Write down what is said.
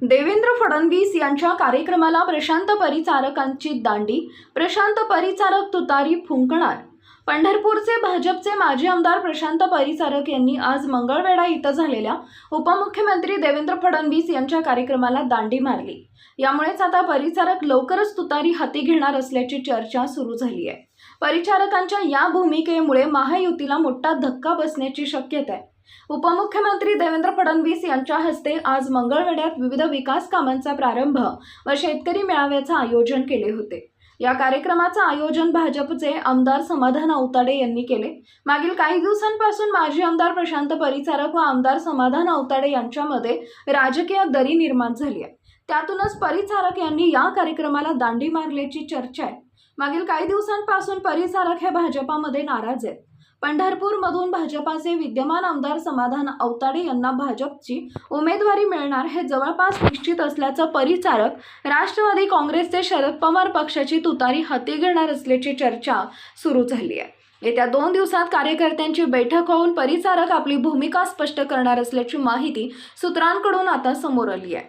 देवेंद्र फडणवीस यांच्या कार्यक्रमाला प्रशांत परिचारकांची दांडी प्रशांत परिचारक तुतारी फुंकणार. पंढरपूरचे भाजपचे माजी आमदार प्रशांत परिचारक यांनी आज मंगळवेढा इथं झालेल्या उपमुख्यमंत्री देवेंद्र फडणवीस यांच्या कार्यक्रमाला दांडी मारली. यामुळेच आता परिचारक लवकरच तुतारी हाती घेणार असल्याची चर्चा सुरू झाली आहे. परिचारकांच्या या भूमिकेमुळे महायुतीला मोठा धक्का बसण्याची शक्यता आहे. उपमुख्यमंत्री देवेंद्र फडणवीस यांच्या हस्ते आज मंगळवेढ्यात विविध विकास कामांचा प्रारंभ व शेतकरी मेळाव्याचं आयोजन केले होते. या कार्यक्रमाचं आयोजन भाजपचे आमदार समाधान अवताडे यांनी केले. मागील काही दिवसांपासून माजी आमदार प्रशांत परिचारक व आमदार समाधान अवताडे यांच्यामध्ये राजकीय दरी निर्माण झाली आहे. त्यातूनच परिचारक यांनी या कार्यक्रमाला दांडी मारल्याची चर्चा आहे. मागील काही दिवसांपासून परिचारक हे भाजपामध्ये नाराज आहेत. पंढरपूरमधून भाजपाचे विद्यमान आमदार समाधान अवताडे यांना भाजपची उमेदवारी मिळणार हे जवळपास निश्चित असल्याचं परिचारक राष्ट्रवादी काँग्रेसचे शरद पवार पक्षाची तुतारी हाती घेणार असल्याची चर्चा सुरू झाली आहे. येत्या दोन दिवसात कार्यकर्त्यांची बैठक होऊन परिचारक आपली भूमिका स्पष्ट करणार असल्याची माहिती सूत्रांकडून आता समोर आली आहे.